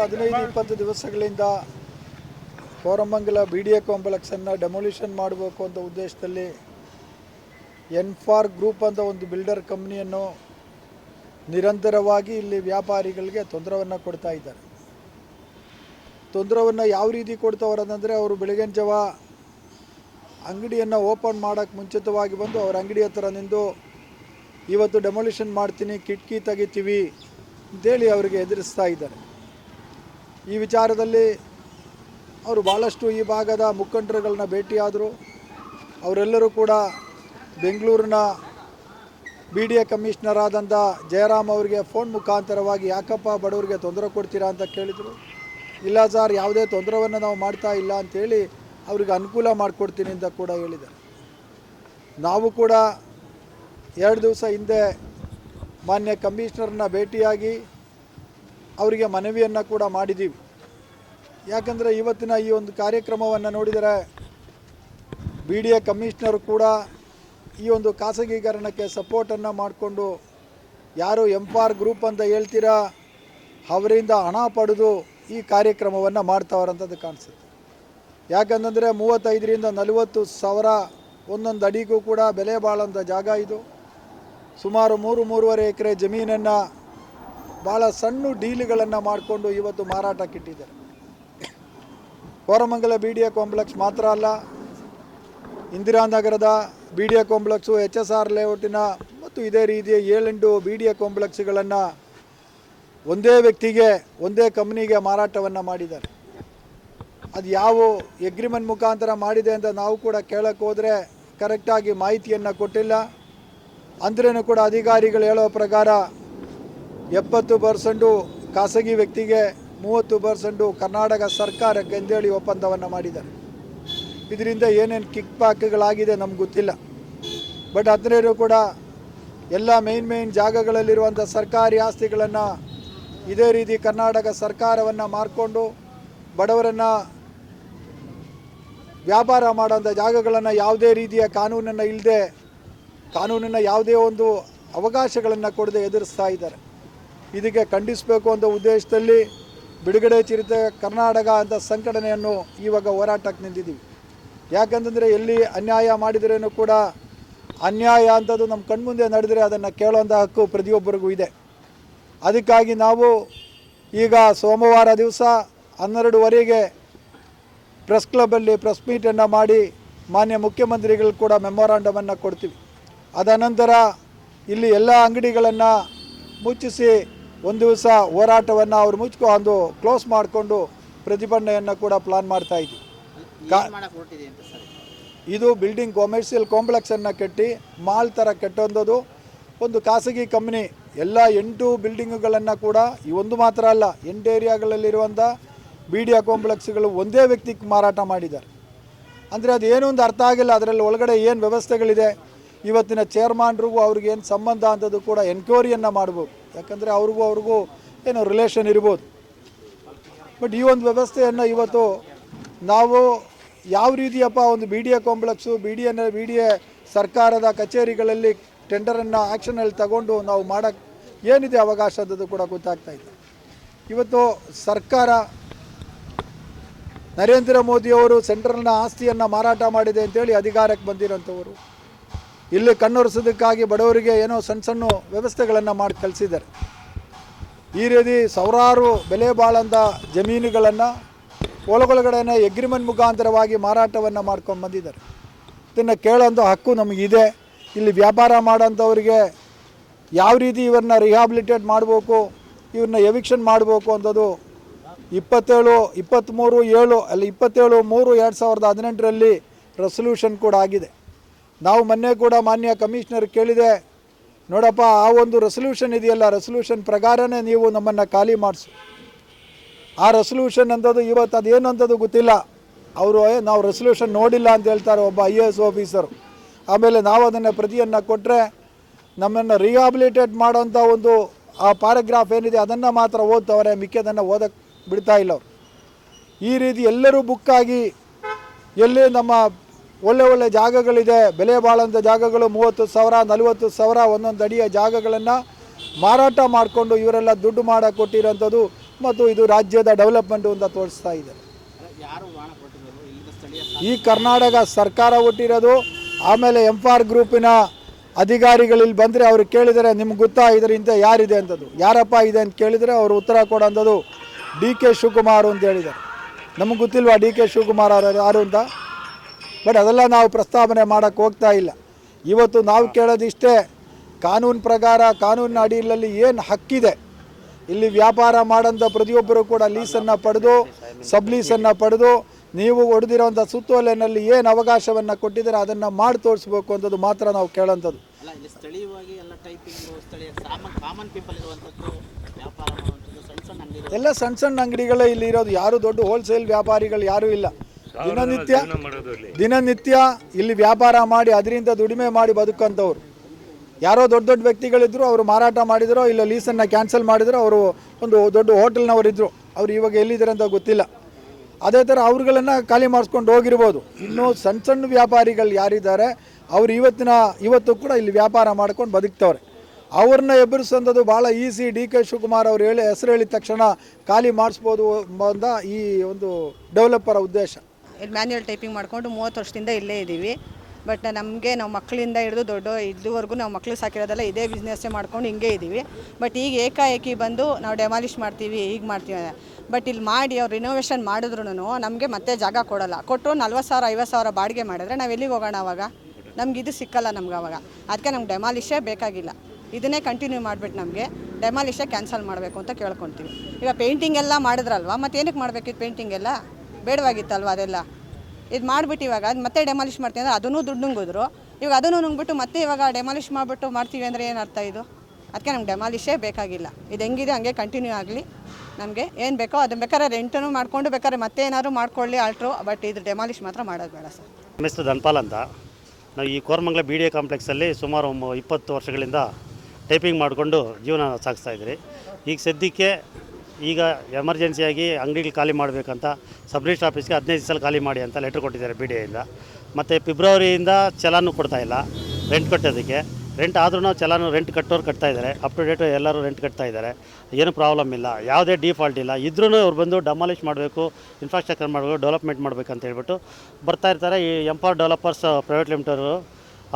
ಹದಿನೈದು, ಇಪ್ಪತ್ತು ದಿವಸಗಳಿಂದ ಕೋರಮಂಗಲ ಬಿ ಡಿ ಎ ಕಾಂಪ್ಲೆಕ್ಸನ್ನು ಡೆಮೊಲಿಷನ್ ಮಾಡಬೇಕು ಅಂತ ಉದ್ದೇಶದಲ್ಲಿ ಎನ್ಫಾರ್ ಗ್ರೂಪ್ ಅಂತ ಒಂದು ಬಿಲ್ಡರ್ ಕಂಪ್ನಿಯನ್ನು ನಿರಂತರವಾಗಿ ಇಲ್ಲಿ ವ್ಯಾಪಾರಿಗಳಿಗೆ ತೊಂದರವನ್ನು ಕೊಡ್ತಾ ಇದ್ದಾರೆ. ತೊಂದರವನ್ನು ಯಾವ ರೀತಿ ಕೊಡ್ತಾವ್ರೆ ಅಂತಂದರೆ ಅವರು ಬೆಳಗಿನ ಜಾವ ಅಂಗಡಿಯನ್ನು ಓಪನ್ ಮಾಡೋಕ್ಕೆ ಮುಂಚಿತವಾಗಿ ಬಂದು ಅವ್ರ ಅಂಗಡಿ ಹತ್ರ ನಿಂದು, ಇವತ್ತು ಡೆಮೊಲಿಷನ್ ಮಾಡ್ತೀನಿ, ಕಿಟಕಿ ತೆಗಿತೀವಿ ಅಂತೇಳಿ ಅವರಿಗೆ ಎದುರಿಸ್ತಾ ಇದ್ದಾರೆ. ಈ ವಿಚಾರದಲ್ಲಿ ಅವರು ಭಾಳಷ್ಟು ಈ ಭಾಗದ ಮುಖಂಡರುಗಳನ್ನ ಭೇಟಿಯಾದರು. ಅವರೆಲ್ಲರೂ ಕೂಡ ಬೆಂಗಳೂರಿನ ಬಿ ಡಿ ಎ ಕಮಿಷನರ್ ಆದಂಥ ಜಯರಾಮ್ ಅವರಿಗೆ ಫೋನ್ ಮುಖಾಂತರವಾಗಿ, ಯಾಕಪ್ಪ ಬಡವರಿಗೆ ತೊಂದರೆ ಕೊಡ್ತೀರಾ? ಅಂತ ಕೇಳಿದರು. ಇಲ್ಲ ಸರ್, ಯಾವುದೇ ತೊಂದರೆವನ್ನು ನಾವು ಮಾಡ್ತಾ ಇಲ್ಲ ಅಂಥೇಳಿ ಅವ್ರಿಗೆ ಅನುಕೂಲ ಮಾಡಿಕೊಡ್ತೀನಿ ಅಂತ ಕೂಡ ಹೇಳಿದ್ದಾರೆ. ನಾವು ಕೂಡ ಎರಡು ದಿವಸ ಹಿಂದೆ ಮಾನ್ಯ ಕಮಿಷನರ್ನ ಭೇಟಿಯಾಗಿ ಅವರಿಗೆ ಮನವಿಯನ್ನು ಕೂಡ ಮಾಡಿದ್ದೀವಿ ಯಾಕಂದರೆ ಇವತ್ತಿನ ಈ ಒಂದು ಕಾರ್ಯಕ್ರಮವನ್ನು ನೋಡಿದರೆ ಬಿ ಡಿ ಎ ಕಮಿಷನರ್ ಕೂಡ ಈ ಒಂದು ಖಾಸಗೀಕರಣಕ್ಕೆ ಸಪೋರ್ಟನ್ನು ಮಾಡಿಕೊಂಡು ಯಾರು ಎಂಪಾರ್ ಗ್ರೂಪ್ ಅಂತ ಹೇಳ್ತೀರಾ, ಅವರಿಂದ ಹಣ ಪಡೆದು ಈ ಕಾರ್ಯಕ್ರಮವನ್ನು ಮಾಡ್ತಾವ್ರಂಥದ್ದು ಕಾಣಿಸುತ್ತೆ. ಯಾಕಂತಂದರೆ ಮೂವತ್ತೈದರಿಂದ ನಲವತ್ತು ಸಾವಿರ ಒಂದೊಂದು ಅಡಿಗೂ ಕೂಡ ಬೆಲೆ ಬಾಳಂಥ ಜಾಗ ಇದು. ಸುಮಾರು ಮೂರು, ಮೂರುವರೆ ಎಕರೆ ಜಮೀನನ್ನು ಭಾಳ ಸಣ್ಣ ಡೀಲ್ಗಳನ್ನು ಮಾಡಿಕೊಂಡು ಇವತ್ತು ಮಾರಾಟಕ್ಕಿಟ್ಟಿದ್ದಾರೆ Koramangala B D A complex ಮಾತ್ರ ಅಲ್ಲ ಇಂದಿರಾನಗರದ B D A complex, H S R ಲೇಔಟಿನ ಮತ್ತು ಇದೇ ರೀತಿಯ ಏಳೆಂಟು ಬಿ ಡಿ ಎ ಕಾಂಪ್ಲೆಕ್ಸ್ಗಳನ್ನು ಒಂದೇ ವ್ಯಕ್ತಿಗೆ, ಒಂದೇ ಕಂಪ್ನಿಗೆ ಮಾರಾಟವನ್ನು ಮಾಡಿದ್ದಾರೆ. ಅದು ಯಾವ ಎಗ್ರಿಮೆಂಟ್ ಮುಖಾಂತರ ಮಾಡಿದೆ ಅಂತ ನಾವು ಕೂಡ ಕೇಳಕ್ಕೆ ಹೋದರೆ ಕರೆಕ್ಟಾಗಿ ಮಾಹಿತಿಯನ್ನು ಕೊಟ್ಟಿಲ್ಲ. ಅಂದ್ರೂ ಕೂಡ ಅಧಿಕಾರಿಗಳು ಹೇಳೋ ಪ್ರಕಾರ ಎಪ್ಪತ್ತು ಪರ್ಸೆಂಟು ಖಾಸಗಿ ವ್ಯಕ್ತಿಗೆ, ಮೂವತ್ತು ಪರ್ಸೆಂಟು ಕರ್ನಾಟಕ ಸರ್ಕಾರಕ್ಕೆ ಅಂತೇಳಿ ಒಪ್ಪಂದವನ್ನು ಮಾಡಿದ್ದಾರೆ. ಇದರಿಂದ ಏನೇನು ಕಿಕ್ ಪ್ಯಾಕ್ಗಳಾಗಿದೆ ನಮ್ಗೆ ಗೊತ್ತಿಲ್ಲ. ಬಟ್ ಅದರಲ್ಲೂ ಕೂಡ ಎಲ್ಲ ಮೇನ್ ಮೇನ್ ಜಾಗಗಳಲ್ಲಿರುವಂಥ ಸರ್ಕಾರಿ ಆಸ್ತಿಗಳನ್ನು ಇದೇ ರೀತಿ ಕರ್ನಾಟಕ ಸರ್ಕಾರವನ್ನು ಮಾರ್ಕೊಂಡು ಬಡವರನ್ನು ವ್ಯಾಪಾರ ಮಾಡೋಂಥ ಜಾಗಗಳನ್ನು ಯಾವುದೇ ರೀತಿಯ ಕಾನೂನನ್ನು ಇಲ್ಲದೆ ಕಾನೂನಿನ ಯಾವುದೇ ಒಂದು ಅವಕಾಶಗಳನ್ನು ಕೊಡದೆ ಎದುರಿಸ್ತಾ ಇದ್ದಾರೆ. ಇದಕ್ಕೆ ಖಂಡಿಸಬೇಕು ಅಂತ ಉದ್ದೇಶದಲ್ಲಿ ಬಿಡುಗಡೆ ಚಿರತೆ ಕರ್ನಾಟಕ ಅಂತ ಸಂಘಟನೆಯನ್ನು ಇವಾಗ ಹೋರಾಟಕ್ಕೆ ನಿಂತಿದ್ದೀವಿ. ಯಾಕಂತಂದರೆ ಎಲ್ಲಿ ಅನ್ಯಾಯ ಮಾಡಿದ್ರೇನು ಕೂಡ ಅನ್ಯಾಯ ಅಂಥದ್ದು ನಮ್ಮ ಕಣ್ಮುಂದೆ ನಡೆದರೆ ಅದನ್ನು ಕೇಳೋಂಥ ಹಕ್ಕು ಪ್ರತಿಯೊಬ್ಬರಿಗೂ ಇದೆ. ಅದಕ್ಕಾಗಿ ನಾವು ಈಗ ಸೋಮವಾರ ದಿವಸ ಹನ್ನೆರಡುವರೆಗೆ ಪ್ರೆಸ್ ಕ್ಲಬ್ಬಲ್ಲಿ ಪ್ರೆಸ್ ಮೀಟನ್ನು ಮಾಡಿ ಮಾನ್ಯ ಮುಖ್ಯಮಂತ್ರಿಗಳು ಕೂಡ ಮೆಮೊರಾಂಡಮನ್ನು ಕೊಡ್ತೀವಿ. ಅದನಂತರ ಇಲ್ಲಿ ಎಲ್ಲ ಅಂಗಡಿಗಳನ್ನು ಮುಚ್ಚಿಸಿ ಒಂದು ದಿವಸ ಹೋರಾಟವನ್ನು ಅವ್ರು ಮುಚ್ಕೊಂಡು ಕ್ಲೋಸ್ ಮಾಡಿಕೊಂಡು ಪ್ರತಿಭಟನೆಯನ್ನು ಕೂಡ ಪ್ಲಾನ್ ಮಾಡ್ತಾ ಇದ್ವಿ ಇದು ಬಿಲ್ಡಿಂಗ್ ಕಾಮರ್ಷಿಯಲ್ ಕಾಂಪ್ಲೆಕ್ಸನ್ನು ಕಟ್ಟಿ ಮಾಲ್ ಥರ ಕೆಟ್ಟೊಂದದು ಒಂದು ಖಾಸಗಿ ಕಂಪ್ನಿ ಎಲ್ಲ ಎಂಟು ಬಿಲ್ಡಿಂಗುಗಳನ್ನು ಕೂಡ ಈ ಒಂದು ಮಾತ್ರ ಅಲ್ಲ ಎಂಟು ಏರಿಯಾಗಳಲ್ಲಿರುವಂಥ ಬಿ ಡಿ ಕಾಂಪ್ಲೆಕ್ಸ್ಗಳು ಒಂದೇ ವ್ಯಕ್ತಿಗೆ ಮಾರಾಟ ಮಾಡಿದ್ದಾರೆ. ಅಂದರೆ ಅದು ಏನೂ ಒಂದು ಅರ್ಥ ಆಗಿಲ್ಲ. ಅದರಲ್ಲಿ ಒಳಗಡೆ ಏನು ವ್ಯವಸ್ಥೆಗಳಿದೆ? ಇವತ್ತಿನ ಚೇರ್ಮನ್ರಿಗೂ ಅವ್ರಿಗೆ ಏನು ಸಂಬಂಧ ಅಂತದ್ದು ಕೂಡ ಎನ್ಕ್ವೈರಿಯನ್ನು ಮಾಡ್ಬೋದು. ಯಾಕಂದರೆ ಅವ್ರಿಗೂ ಅವ್ರಿಗೂ ಏನೋ ರಿಲೇಷನ್ ಇರ್ಬೋದು. ಬಟ್ ಈ ಒಂದು ವ್ಯವಸ್ಥೆಯನ್ನು ಇವತ್ತು ನಾವು ಯಾವ ರೀತಿಯಪ್ಪ ಒಂದು B D A complex, B D N B D A ಸರ್ಕಾರದ ಕಚೇರಿಗಳಲ್ಲಿ ಟೆಂಡರನ್ನು ಆ್ಯಕ್ಷನಲ್ಲಿ ತಗೊಂಡು ನಾವು ಮಾಡೋಕ್ಕೆ ಏನಿದೆ ಅವಕಾಶ ಅಂತದ್ದು ಕೂಡ ಗೊತ್ತಾಗ್ತಾ ಇದೆ ಇವತ್ತು ಸರ್ಕಾರ ನರೇಂದ್ರ ಮೋದಿಯವರು ಸೆಂಟ್ರಲ್ನ ಆಸ್ತಿಯನ್ನು ಮಾರಾಟ ಮಾಡಿದೆ ಅಂತೇಳಿ ಅಧಿಕಾರಕ್ಕೆ ಬಂದಿರೋಂಥವರು. ಇಲ್ಲಿ ಕಣ್ಣೊರೆಸೋದಕ್ಕಾಗಿ ಬಡವರಿಗೆ ಏನೋ ಸಣ್ಣ ಸಣ್ಣ ವ್ಯವಸ್ಥೆಗಳನ್ನು ಮಾಡಿ ಕಳಿಸಿದ್ದಾರೆ. ಈ ರೀತಿ ಸಾವಿರಾರು ಬೆಲೆ ಬಾಳಂದ ಜಮೀನುಗಳನ್ನು ಒಳಗೊಳಗಡೆನೆ ಎಗ್ರಿಮೆಂಟ್ ಮುಖಾಂತರವಾಗಿ ಮಾರಾಟವನ್ನು ಮಾಡ್ಕೊಂಡು ಬಂದಿದ್ದಾರೆ. ಇದನ್ನು ಕೇಳೋಂಥ ಹಕ್ಕು ನಮಗಿದೆ. ಇಲ್ಲಿ ವ್ಯಾಪಾರ ಮಾಡೋಂಥವ್ರಿಗೆ ಯಾವ ರೀತಿ ಇವ್ರನ್ನ ರಿಹಾಬಿಲಿಟೇಟ್ ಮಾಡಬೇಕು, ಇವ್ರನ್ನ ಎವಿಕ್ಷನ್ ಮಾಡಬೇಕು ಅಂಥದ್ದು ಇಪ್ಪತ್ತೇಳು ಇಪ್ಪತ್ತ್ಮೂರು ಏಳು ಅಲ್ಲಿ ಇಪ್ಪತ್ತೇಳು ಮೂರು ಎರಡು ಸಾವಿರದ ಹದಿನೆಂಟರಲ್ಲಿ ರೆಸೊಲ್ಯೂಷನ್ ಕೂಡ ಆಗಿದೆ. ನಾವು ಮೊನ್ನೆ ಕೂಡ ಮಾನ್ಯ ಕಮಿಷನರ್ ಕೇಳಿದೆ ನೋಡಪ್ಪ ಆ ಒಂದು ರೆಸೊಲ್ಯೂಷನ್ ಇದೆಯಲ್ಲ ರೆಸೊಲ್ಯೂಷನ್ ಪ್ರಕಾರನೇ ನೀವು ನಮ್ಮನ್ನು ಖಾಲಿ ಮಾಡಿಸು. ಆ ರೆಸೊಲ್ಯೂಷನ್ ಅಂಥದ್ದು ಇವತ್ತು ಅದೇನು ಅಂಥದ್ದು ಗೊತ್ತಿಲ್ಲ. ಅವರು "ಏ, ನಾವು ರೆಸೊಲ್ಯೂಷನ್ ನೋಡಿಲ್ಲ ಅಂತ ಹೇಳ್ತಾರೆ ಒಬ್ಬ ಐ ಎ ಎಸ್ ಆಫೀಸರು ಆಮೇಲೆ ನಾವು ಅದನ್ನು ಪ್ರತಿಯನ್ನು ಕೊಟ್ಟರೆ ನಮ್ಮನ್ನು ರಿಹಾಬಿಲಿಟೇಟ್ ಮಾಡೋಂಥ ಒಂದು ಆ ಪ್ಯಾರಾಗ್ರಾಫ್ ಏನಿದೆ ಅದನ್ನು ಮಾತ್ರ ಓದ್ತವ್ರೆ ಮಿಕ್ಕದನ್ನು ಓದಕ್ಕೆ ಬಿಡ್ತಾ ಇಲ್ಲ ಅವರು. ಈ ರೀತಿ ಎಲ್ಲರೂ ಬುಕ್ಕಾಗಿ ಎಲ್ಲಿ ನಮ್ಮ ಒಳ್ಳೆ ಒಳ್ಳೆ ಜಾಗಗಳಿದೆ, ಬೆಲೆ ಬಾಳಂಥ ಜಾಗಗಳು ಮೂವತ್ತು ಸಾವಿರ, ನಲವತ್ತು ಸಾವಿರ ಒಂದೊಂದು ಅಡಿಯ ಜಾಗಗಳನ್ನು ಮಾರಾಟ ಮಾಡಿಕೊಂಡು ಇವರೆಲ್ಲ ದುಡ್ಡು ಮಾಡಕ್ಕೆ ಕೊಟ್ಟಿರೋಂಥದ್ದು ಮತ್ತು ಇದು ರಾಜ್ಯದ ಡೆವಲಪ್ಮೆಂಟು ಅಂತ ತೋರಿಸ್ತಾ ಇದೆ. ಈ ಕರ್ನಾಟಕ ಸರ್ಕಾರ ಹುಟ್ಟಿರೋದು, ಆಮೇಲೆ ಎಂ ಆರ್ ಗ್ರೂಪಿನ ಅಧಿಕಾರಿಗಳು ಇಲ್ಲಿ ಬಂದರೆ ಅವ್ರು ಕೇಳಿದರೆ ನಿಮ್ಗೆ ಗೊತ್ತಾ ಇದರಿಂದ ಯಾರಿದೆ ಅಂತದ್ದು ಯಾರಪ್ಪ ಇದೆ ಅಂತ ಕೇಳಿದರೆ ಅವರು ಉತ್ತರ ಕೊಡೋಂಥದ್ದು ಡಿ ಕೆ ಶಿವಕುಮಾರ್ ಅಂತ ಹೇಳಿದ್ದಾರೆ. ನಮಗೆ ಗೊತ್ತಿಲ್ವಾ ಡಿ ಕೆ ಶಿವಕುಮಾರ್ ಯಾರು ಅಂತ? ಬಟ್ ಅದೆಲ್ಲ ನಾವು ಪ್ರಸ್ತಾವನೆ ಮಾಡೋಕ್ಕೆ ಹೋಗ್ತಾ ಇಲ್ಲ. ಇವತ್ತು ನಾವು ಕೇಳೋದಿಷ್ಟೇ ಕಾನೂನು ಪ್ರಕಾರ ಕಾನೂನಿನ ಅಡಿಯಲ್ಲಿ ಏನು ಹಕ್ಕಿದೆ? ಇಲ್ಲಿ ವ್ಯಾಪಾರ ಮಾಡೋಂಥ ಪ್ರತಿಯೊಬ್ಬರು ಕೂಡ ಲೀಸನ್ನು ಪಡೆದು ಸಬ್ ಲೀಸನ್ನು ಪಡೆದು, ನೀವು ಹೊಡೆದಿರೋಂಥ ಸುತ್ತೋಲೆನಲ್ಲಿ ಏನು ಅವಕಾಶವನ್ನು ಕೊಟ್ಟಿದ್ದಾರೆ ಅದನ್ನು ಮಾಡಿ ತೋರಿಸ್ಬೇಕು ಅಂತದ್ದು ಮಾತ್ರ ನಾವು ಕೇಳೋಂಥದ್ದು. ಎಲ್ಲ ಸಣ್ಣ ಸಣ್ಣ ಅಂಗಡಿಗಳೇ ಇಲ್ಲಿ ಇರೋದು. ಯಾರು ದೊಡ್ಡ ಹೋಲ್ಸೇಲ್ ವ್ಯಾಪಾರಿಗಳು ಯಾರೂ ಇಲ್ಲ. ದಿನನಿತ್ಯ ದಿನನಿತ್ಯ ಇಲ್ಲಿ ವ್ಯಾಪಾರ ಮಾಡಿ ಅದರಿಂದ ದುಡಿಮೆ ಮಾಡಿ ಬದುಕಂಥವ್ರು ಯಾರೋ ದೊಡ್ಡ ದೊಡ್ಡ ವ್ಯಕ್ತಿಗಳಿದ್ರು ಅವರು ಮಾರಾಟ ಮಾಡಿದ್ರು ಇಲ್ಲ ಲೀಸನ್ನು ಕ್ಯಾನ್ಸಲ್ ಮಾಡಿದ್ರು ಅವರು ಒಂದು ದೊಡ್ಡ ಹೋಟೆಲ್ನವರಿದ್ರು ಅವ್ರು ಇವಾಗ ಎಲ್ಲಿದ್ದಾರೆ ಅಂತ ಗೊತ್ತಿಲ್ಲ. ಅದೇ ಥರ ಅವ್ರಗಳನ್ನ ಖಾಲಿ ಮಾಡಿಸ್ಕೊಂಡು ಹೋಗಿರ್ಬೋದು. ಇನ್ನು ಸಣ್ಣ ಸಣ್ಣ ವ್ಯಾಪಾರಿಗಳು ಯಾರಿದ್ದಾರೆ ಅವ್ರು ಇವತ್ತಿನ ಇವತ್ತು ಕೂಡ ಇಲ್ಲಿ ವ್ಯಾಪಾರ ಮಾಡ್ಕೊಂಡು ಬದುಕ್ತವ್ರೆ. ಅವ್ರನ್ನ ಎಬ್ಬರಿಸೋಂಥದ್ದು ಭಾಳ ಈಸಿ. ಡಿ ಕೆ ಶಿವಕುಮಾರ್ ಅವ್ರು ಹೇಳಿ ಹೆಸರು ಹೇಳಿದ ತಕ್ಷಣ ಖಾಲಿ ಮಾಡಿಸ್ಬೋದು ಅಂತ ಈ ಒಂದು ಡೆವಲಪರ ಉದ್ದೇಶ. ಇಲ್ಲಿ ಮ್ಯಾನ್ಯಲ್ ಟೈಪಿಂಗ್ ಮಾಡಿಕೊಂಡು ಮೂವತ್ತು ವರ್ಷದಿಂದ ಇಲ್ಲೇ ಇದ್ದೀವಿ. ಬಟ್ ನಮಗೆ ನಾವು ಮಕ್ಕಳಿಂದ ಹಿಡಿದು ದೊಡ್ಡ ಇದುವರೆಗೂ ನಾವು ಮಕ್ಕಳು ಸಾಕಿರೋದೆಲ್ಲ ಇದೇ ಬಿಸ್ನೆಸ್ಸೇ ಮಾಡ್ಕೊಂಡು ಹಿಂಗೆ ಇದ್ದೀವಿ. ಬಟ್ ಈಗ ಏಕಾಏಕಿ ಬಂದು ನಾವು ಡೆಮಾಲಿಷ್ ಮಾಡ್ತೀವಿ ಈಗ ಮಾಡ್ತೀವಿ. ಬಟ್ ಇಲ್ಲಿ ಮಾಡಿ ಅವ್ರು ರಿನೋವೇಷನ್ ಮಾಡಿದ್ರು ನಮಗೆ ಮತ್ತೆ ಜಾಗ ಕೊಡೋಲ್ಲ. ಕೊಟ್ಟು ನಲ್ವತ್ತು ಸಾವಿರ, ಐವತ್ತು ಸಾವಿರ ಬಾಡಿಗೆ ಮಾಡಿದ್ರೆ ನಾವು ಎಲ್ಲಿಗೆ ಹೋಗೋಣ ಅವಾಗ? ನಮ್ಗೆ ಇದು ಸಿಕ್ಕಲ್ಲ ನಮ್ಗೆ ಅವಾಗ. ಅದಕ್ಕೆ ನಮ್ಗೆ ಡೆಮಾಲಿಷೇ ಬೇಕಾಗಿಲ್ಲ. ಇದನ್ನೇ ಕಂಟಿನ್ಯೂ ಮಾಡಿಬಿಟ್ಟು ನಮಗೆ ಡೆಮಾಲಿಷೇ ಕ್ಯಾನ್ಸಲ್ ಮಾಡಬೇಕು ಅಂತ ಕೇಳ್ಕೊತೀವಿ. ಈಗ ಪೇಂಟಿಂಗ್ ಎಲ್ಲ ಮಾಡಿದ್ರಲ್ವಾ? ಮತ್ತೆ ಏನಕ್ಕೆ ಮಾಡಬೇಕಿತ್ತು ಪೇಂಟಿಂಗ್ ಎಲ್ಲ? ಬೇಡವಾಗಿತ್ತಲ್ವ ಅದೆಲ್ಲ? ಇದು ಮಾಡಿಬಿಟ್ಟು ಇವಾಗ ಅದು ಮತ್ತೆ ಡೆಮಾಲಿಷ್ ಮಾಡ್ತೀವಿ ಅಂದರೆ ಅದನ್ನು ದುಡ್ಡು ನುಂಗಿದ್ರು. ಇವಾಗ ಅದನ್ನು ನುಂಗ್ಬಿಟ್ಟು ಮತ್ತೆ ಇವಾಗ ಡೆಮಾಲಿಷ್ ಮಾಡಿಬಿಟ್ಟು ಮಾಡ್ತೀವಿ ಅಂದರೆ ಏನು ಅರ್ಥ ಇದು? ಅದಕ್ಕೆ ನಮ್ಗೆ ಡೆಮಾಲಿಷೇ ಬೇಕಾಗಿಲ್ಲ. ಇದು ಹೆಂಗಿದೆ ಹಂಗೆ ಕಂಟಿನ್ಯೂ ಆಗಲಿ. ನಮಗೆ ಏನು ಬೇಕೋ ಅದನ್ನು ಬೇಕಾದ್ರೆ ರೆಂಟನ್ನು ಮಾಡಿಕೊಂಡು ಬೇಕಾದ್ರೆ ಮತ್ತೆ ಏನಾದ್ರು ಮಾಡ್ಕೊಳ್ಳಿ ಆಲ್ಟ್ರು ಬಟ್ ಇದು ಡೆಮಾಲಿಷ್ ಮಾತ್ರ ಮಾಡೋದು ಬೇಡ ಸರ್. ಹೆಸರು ಧನ್ಪಾಲ್ ಅಂತ. ನಾವು ಈ ಕೋರ್ಮಂಗ್ಲ ಬಿ ಡಿ ಎ ಕಾಂಪ್ಲೆಕ್ಸಲ್ಲಿ ಸುಮಾರು ಇಪ್ಪತ್ತು ವರ್ಷಗಳಿಂದ ಟೈಪಿಂಗ್ ಮಾಡಿಕೊಂಡು ಜೀವನ ಸಾಗಿಸ್ತಾ ಇದ್ರಿ ಈಗ ಸದ್ಯಕ್ಕೆ ಈಗ ಎಮರ್ಜೆನ್ಸಿಯಾಗಿ ಅಂಗಡಿಗಳು ಖಾಲಿ ಮಾಡಬೇಕಂತ ಸಬ್ ರಿಜಿಸ್ಟರ್ ಆಫೀಸ್ಗೆ ಹದಿನೈದು ಸಲ ಖಾಲಿ ಮಾಡಿ ಅಂತ ಲೆಟ್ರ್ ಕೊಟ್ಟಿದ್ದಾರೆ ಬಿ ಡಿ ಎಯಿಂದ ಮತ್ತು ಫೆಬ್ರವರಿಯಿಂದ ಚಲಾನು ಕೊಡ್ತಾ ಇಲ್ಲ ರೆಂಟ್ ಕಟ್ಟೋದಕ್ಕೆ. ರೆಂಟ್ ಆದ್ರೂ ಚಲಾನು ರೆಂಟ್ ಕಟ್ಟೋರು ಕಟ್ತಾ ಇದ್ದಾರೆ. ಅಪ್ ಟು ಡೇಟು ಎಲ್ಲರೂ ರೆಂಟ್ ಕಟ್ತಾ ಇದ್ದಾರೆ. ಏನು ಪ್ರಾಬ್ಲಮ್ ಇಲ್ಲ. ಯಾವುದೇ ಡಿಫಾಲ್ಟ್ ಇಲ್ಲ. ಇದ್ರೂ ಅವ್ರು ಬಂದು ಡಮಾಲಿಷ್ ಮಾಡಬೇಕು ಇನ್ಫ್ರಾಸ್ಟ್ರಕ್ಚರ್ ಮಾಡಬೇಕು ಡೆವಲಪ್ಮೆಂಟ್ ಮಾಡಬೇಕು ಅಂತ ಹೇಳ್ಬಿಟ್ಟು ಬರ್ತಾ ಇರ್ತಾರೆ. ಈ ಎಂಪವರ್ ಡೆವಲಪರ್ಸ್ ಪ್ರೈವೇಟ್ ಲಿಮಿಟರು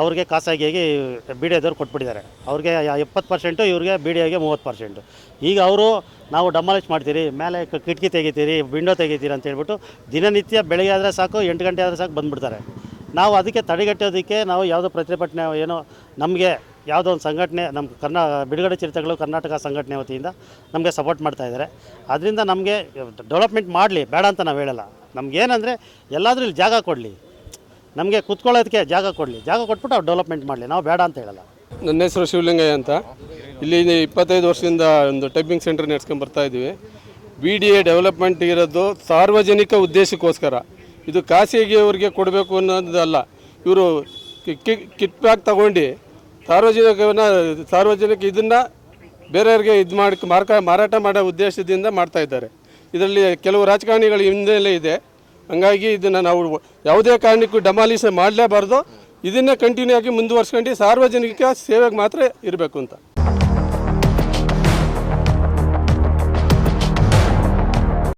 ಅವ್ರಿಗೆ ಖಾಸಗಿಯಾಗಿ ಬಿ ಡಿ ಎದವ್ರು ಕೊಟ್ಬಿಟ್ಟಿದ್ದಾರೆ. ಅವ್ರಿಗೆ ಎಪ್ಪತ್ತು ಪರ್ಸೆಂಟು ಇವ್ರಿಗೆ ಬಿ ಡಿ ಎಗೆ ಮೂವತ್ತು ಪರ್ಸೆಂಟು ಈಗ ಅವರು ನಾವು ಡಮಾಲಿಷ್ ಮಾಡ್ತೀರಿ, ಮೇಲೆ ಕಿಟಕಿ ತೆಗಿತೀರಿ ವಿಂಡೋ ತೆಗಿತೀರಿ ಅಂತ ಹೇಳ್ಬಿಟ್ಟು ದಿನನಿತ್ಯ ಬೆಳಗ್ಗೆ ಆದರೆ ಸಾಕು, ಎಂಟು ಗಂಟೆ ಆದರೆ ಸಾಕು ಬಂದುಬಿಡ್ತಾರೆ. ನಾವು ಅದಕ್ಕೆ ತಡೆಗಟ್ಟೋದಕ್ಕೆ ನಾವು ಯಾವುದೋ ಪ್ರತಿಭಟನೆ ಏನೋ ನಮಗೆ ಯಾವುದೋ ಒಂದು ಸಂಘಟನೆ ನಮ್ಮ ಕರ್ನಾ, ಬಿಡುಗಡೆ ಚಿರತೆಗಳು ಕರ್ನಾಟಕ ಸಂಘಟನೆ ವತಿಯಿಂದ ನಮಗೆ ಸಪೋರ್ಟ್ ಮಾಡ್ತಾ ಇದ್ದಾರೆ. ಅದರಿಂದ ನಮಗೆ ಡೆವಲಪ್ಮೆಂಟ್ ಮಾಡಲಿ, ಬೇಡ ಅಂತ ನಾವು ಹೇಳಲ್ಲ. ನಮಗೇನಂದರೆ ಎಲ್ಲಾದರೂ ಇಲ್ಲಿ ಜಾಗ ಕೊಡಲಿ. ನಮಗೆ ಕುತ್ಕೊಳ್ಳೋದಕ್ಕೆ ಜಾಗ ಕೊಡಲಿ. ಜಾಗ ಕೊಟ್ಬಿಟ್ಟು ಅವ್ರು ಡೆವಲಪ್ಮೆಂಟ್ ಮಾಡಲಿ. ನಾವು ಬೇಡ ಅಂತ ಹೇಳಲ್ಲ. ನನ್ನ ಹೆಸರು ಶಿವಲಿಂಗಯ್ಯ ಅಂತ. ಇಲ್ಲಿ ಇಪ್ಪತ್ತೈದು ವರ್ಷದಿಂದ ಒಂದು ಟೈಪಿಂಗ್ ಸೆಂಟರ್ ನಡೆಸ್ಕೊಂಡು ಬರ್ತಾ ಇದ್ದೀವಿ. ಬಿ ಡಿ ಎ ಡೆವಲಪ್ಮೆಂಟ್ ಇರೋದು ಸಾರ್ವಜನಿಕ ಉದ್ದೇಶಕ್ಕೋಸ್ಕರ. ಇದು ಖಾಸಗಿಯವರಿಗೆ ಕೊಡಬೇಕು ಅನ್ನೋದಲ್ಲ ಇವರು ಕಿಟ್ ಪ್ಯಾಕ್ ತಗೊಂಡು ಸಾರ್ವಜನಿಕವನ್ನ, ಸಾರ್ವಜನಿಕ ಇದನ್ನು ಬೇರೆಯವ್ರಿಗೆ ಇದು ಮಾಡಿ ಮಾರ್ಕ ಮಾರಾಟ ಮಾಡೋ ಉದ್ದೇಶದಿಂದ ಮಾಡ್ತಾ ಇದ್ದಾರೆ. ಇದರಲ್ಲಿ ಕೆಲವು ರಾಜಕಾರಣಿಗಳ ಹಿನ್ನೆಲೆ ಇದೆ. ಹಂಗಾಗಿ ಇದನ್ನು ನಾವು ಯಾವುದೇ ಕಾರಣಕ್ಕೂ ಡಮಾಲಿಸೇ ಮಾಡಲೇಬಾರ್ದು. ಇದನ್ನೇ ಕಂಟಿನ್ಯೂ ಆಗಿ ಮುಂದುವರ್ಸ್ಕೊಂಡು ಸಾರ್ವಜನಿಕ ಸೇವೆಗೆ ಮಾತ್ರ ಇರಬೇಕು ಅಂತ.